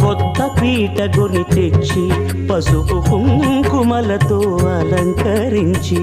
కొత్త పీటగుని తెచ్చి పసుపు కుంకుమలతో అలంకరించి